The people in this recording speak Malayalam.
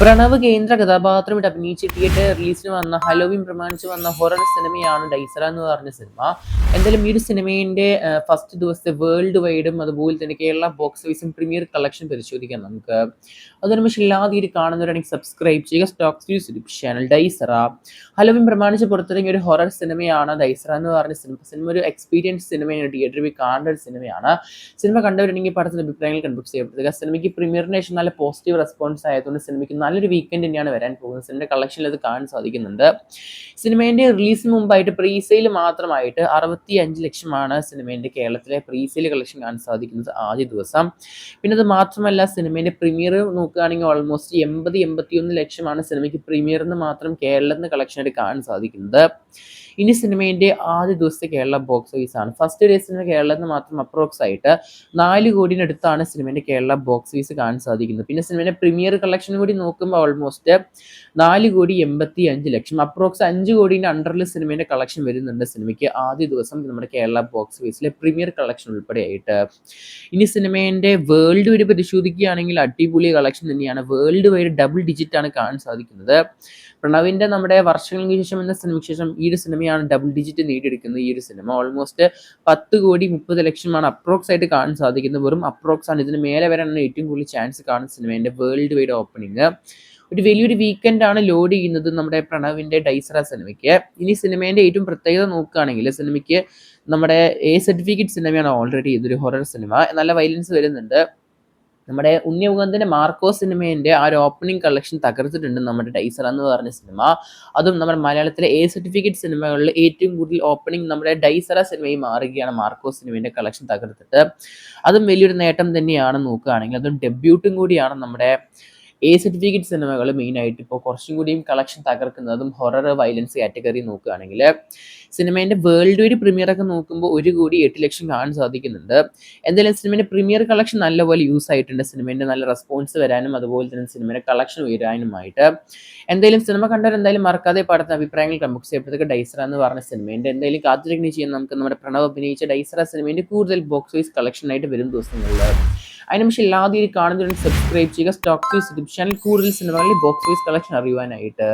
പ്രണവ് കേന്ദ്ര കഥാപാത്രമായിട്ട് അഭിനയിച്ച് തിയേറ്റർ റിലീസിന് വന്ന ഹലോവിൻ പ്രമാണിച്ച് വന്ന ഹൊറർ സിനിമയാണ് ഡൈസറ എന്ന് പറഞ്ഞ സിനിമ എന്തായാലും ഈ ഒരു സിനിമയുടെ ഫസ്റ്റ് ദിവസത്തെ വേൾഡ് വൈഡും അതുപോലെ തന്നെ കേരള ബോക്സ് ഓഫീസും പ്രീമിയർ കളക്ഷൻ പരിശോധിക്കാം നമുക്ക്. അതൊരു പക്ഷേ ഇല്ലാതെ ഇത് കാണുന്നവരാണെങ്കിൽ സബ്സ്ക്രൈബ് ചെയ്യുക. Stokes news YouTube channel ഡൈസറ. Halloween പ്രമാണിച്ച് പുറത്തിറങ്ങിയ ഒരു ഹൊറർ സിനിമയാണ് ഡൈസറ എന്ന് പറഞ്ഞ സിനിമ സിനിമ ഒരു എക്സ്പീരിയൻസ് സിനിമയാണ് തിയേറ്ററിൽ പോയി കാണേണ്ട ഒരു സിനിമയാണ് സിനിമ കണ്ടവരുണ്ടെങ്കിൽ പടത്തിന്റെ അഭിപ്രായങ്ങൾ കൺബുക്ക് ചെയ്യപ്പെടുക. സിനിമയ്ക്ക് പ്രീമിയറിന് ശേഷം നല്ല പോസിറ്റീവ് റെസ്പോൺസ് ആയതുകൊണ്ട് സിനിമയ്ക്ക് നല്ലൊരു വീക്കെൻഡ് തന്നെയാണ് വരാൻ പോകുന്നത്. സിനിമയുടെ കളക്ഷനിൽ അത് കാണാൻ സാധിക്കുന്നുണ്ട്. സിനിമേന്റെ റിലീസിന് മുമ്പായിട്ട് പ്രീ സെയിൽ മാത്രമായിട്ട് അറുപത്തി അഞ്ച് ലക്ഷമാണ് സിനിമേന്റെ കേരളത്തിലെ പ്രീ സെയിൽ കളക്ഷൻ കാണാൻ സാധിക്കുന്നത് ആദ്യ ദിവസം. പിന്നെ അത് മാത്രമല്ല സിനിമേന്റെ പ്രീമിയർ നോക്കുകയാണെങ്കിൽ ഓൾമോസ്റ്റ് എൺപത് എൺപത്തിയൊന്ന് ലക്ഷമാണ് സിനിമയ്ക്ക് പ്രീമിയറിന് മാത്രം കേരളത്തിൽ നിന്ന് കളക്ഷനായിട്ട് കാണാൻ സാധിക്കുന്നത്. ഇനി സിനിമേന്റെ ആദ്യ ദിവസത്തെ കേരള ബോക്സ് ഓഫീസ് ആണ്. ഫസ്റ്റ് ഡേ സിനിമ കേരളത്തിൽ നിന്ന് മാത്രം അപ്രോക്സ് ആയിട്ട് നാല് കോടിനടുത്താണ് സിനിമേന്റെ കേരള ബോക്സ് ഓഫീസ് കാണാൻ സാധിക്കുന്നത്. പിന്നെ സിനിമേന്റെ പ്രീമിയർ കളക്ഷൻ കൂടി നോക്കുമ്പോൾ ഓൾമോസ്റ്റ് നാല് കോടി എൺപത്തി അഞ്ച് ലക്ഷം. അപ്രോക്സ് അഞ്ച് കോടീന്റെ അണ്ടറിൽ സിനിമേന്റെ കളക്ഷൻ വരുന്നുണ്ട് സിനിമയ്ക്ക് ആദ്യ ദിവസം നമ്മുടെ കേരള ബോക്സ് ഓഫീസിലെ പ്രീമിയർ കളക്ഷൻ ഉൾപ്പെടെയായിട്ട്. ഇനി സിനിമേന്റെ വേൾഡ് വൈഡ് പരിശോധിക്കുകയാണെങ്കിൽ അടിപൊളി കളക്ഷൻ തന്നെയാണ്. വേൾഡ് വൈഡ് ഡബിൾ ഡിജിറ്റ് ആണ് കാണാൻ സാധിക്കുന്നത്. പ്രണവിന്റെ നമ്മുടെ വർഷങ്ങൾക്ക് ശേഷം എന്ന സിനിമയ്ക്ക് ശേഷം ഈ ഒരു സിനിമയാണ് ഡബിൾ ഡിജിറ്റ് നേടിയെടുക്കുന്നത് ഈ ഒരു സിനിമ ഓൾമോസ്റ്റ് പത്ത് കോടി മുപ്പത് ലക്ഷമാണ് അപ്രോക്സ് ആയിട്ട് കാണാൻ സാധിക്കുന്നത്. വെറും അപ്രോക്സ് ആണ്. ഇതിന് മേലെ വരാനാണ് ഏറ്റവും കൂടുതൽ ചാൻസ് കാണുന്ന സിനിമേന്റെ വേൾഡ് വൈഡ് ഓപ്പണിങ് ഒരു വലിയൊരു വീക്കെൻഡ് ആണ് ലോഡ് ചെയ്യുന്നത് നമ്മുടെ പ്രണവിന്റെ ഡൈസറ സിനിമയ്ക്ക്. ഇനി സിനിമേന്റെ ഏറ്റവും പ്രത്യേകത നോക്കുകയാണെങ്കിൽ സിനിമയ്ക്ക് നമ്മുടെ എ സർട്ടിഫിക്കറ്റ് സിനിമയാണ് ഓൾറെഡി ഇതൊരു ഹൊറർ സിനിമ നല്ല വയലൻസ് വരുന്നുണ്ട്. നമ്മുടെ ഉണ്ണിമുഖത്തിന്റെ മാർക്കോ സിനിമേന്റെ ആ ഒരു ഓപ്പണിംഗ് കളക്ഷൻ തകർത്തിട്ടുണ്ട് നമ്മുടെ ഡൈസർ എന്ന് പറഞ്ഞ സിനിമ അതും നമ്മുടെ മലയാളത്തിലെ എ സർട്ടിഫിക്കറ്റ് സിനിമകളിൽ ഏറ്റവും കൂടുതൽ ഓപ്പണിംഗ് നമ്മുടെ ഡൈസറ സിനിമയിൽ മാറുകയാണ് മാർക്കോ സിനിമേന്റെ കളക്ഷൻ തകർത്തിട്ട്. അതും വലിയൊരു നേട്ടം തന്നെയാണ് നോക്കുകയാണെങ്കിൽ. അതും ഡെബ്യൂട്ടും കൂടിയാണ് നമ്മുടെ എ സർട്ടിഫിക്കറ്റ് സിനിമകൾ മെയിനായിട്ട് ഇപ്പോൾ കുറച്ചും കൂടിയും കളക്ഷൻ തകർക്കുന്നതും ഹൊറർ വയലൻസ് കാറ്റഗറി നോക്കുകയാണെങ്കിൽ സിനിമേന്റെ വേൾഡ് വൈഡ് പ്രീമിയർ ഒക്കെ നോക്കുമ്പോൾ ഒരു കോടി എട്ട് ലക്ഷം കാണാൻ സാധിക്കുന്നുണ്ട്. എന്തായാലും സിനിമേന്റെ പ്രീമിയർ കളക്ഷൻ നല്ലപോലെ യൂസ് ആയിട്ടുണ്ട്. സിനിമേന്റെ നല്ല റെസ്പോൺസ് വരാനും അതുപോലെ തന്നെ സിനിമയുടെ കളക്ഷൻ ഉയരാനുമായിട്ട്. എന്തായാലും സിനിമ കണ്ടവർ എന്തായാലും മറക്കാതെ പാടത്തെ അഭിപ്രായങ്ങൾ കമ്പുക്സ് ചെയ്യപ്പെട്ടതൊക്കെ ഡൈസറ എന്ന് പറഞ്ഞ സിനിമേന്റെ എന്തായാലും കാത്തിരിക്കുന്ന ചെയ്യാൻ നമുക്ക് നമ്മുടെ പ്രണവ് അഭിനയിച്ച ഡൈസറ സിനിമേന്റെ കൂടുതൽ ബോക്സ് വൈസ് കളക്ഷനായിട്ട് വരും ദിവസങ്ങളിൽ. അതിന് പക്ഷേ എല്ലാവരും കാണുന്നതിന് സബ്സ്ക്രൈബ് ചെയ്യുക. യൂട്യൂബ് ചാനൽ കൂടുതൽ സിനിമകളിൽ ബോക്സ് വൈസ് കളക്ഷൻ അറിയുവാനായിട്ട്.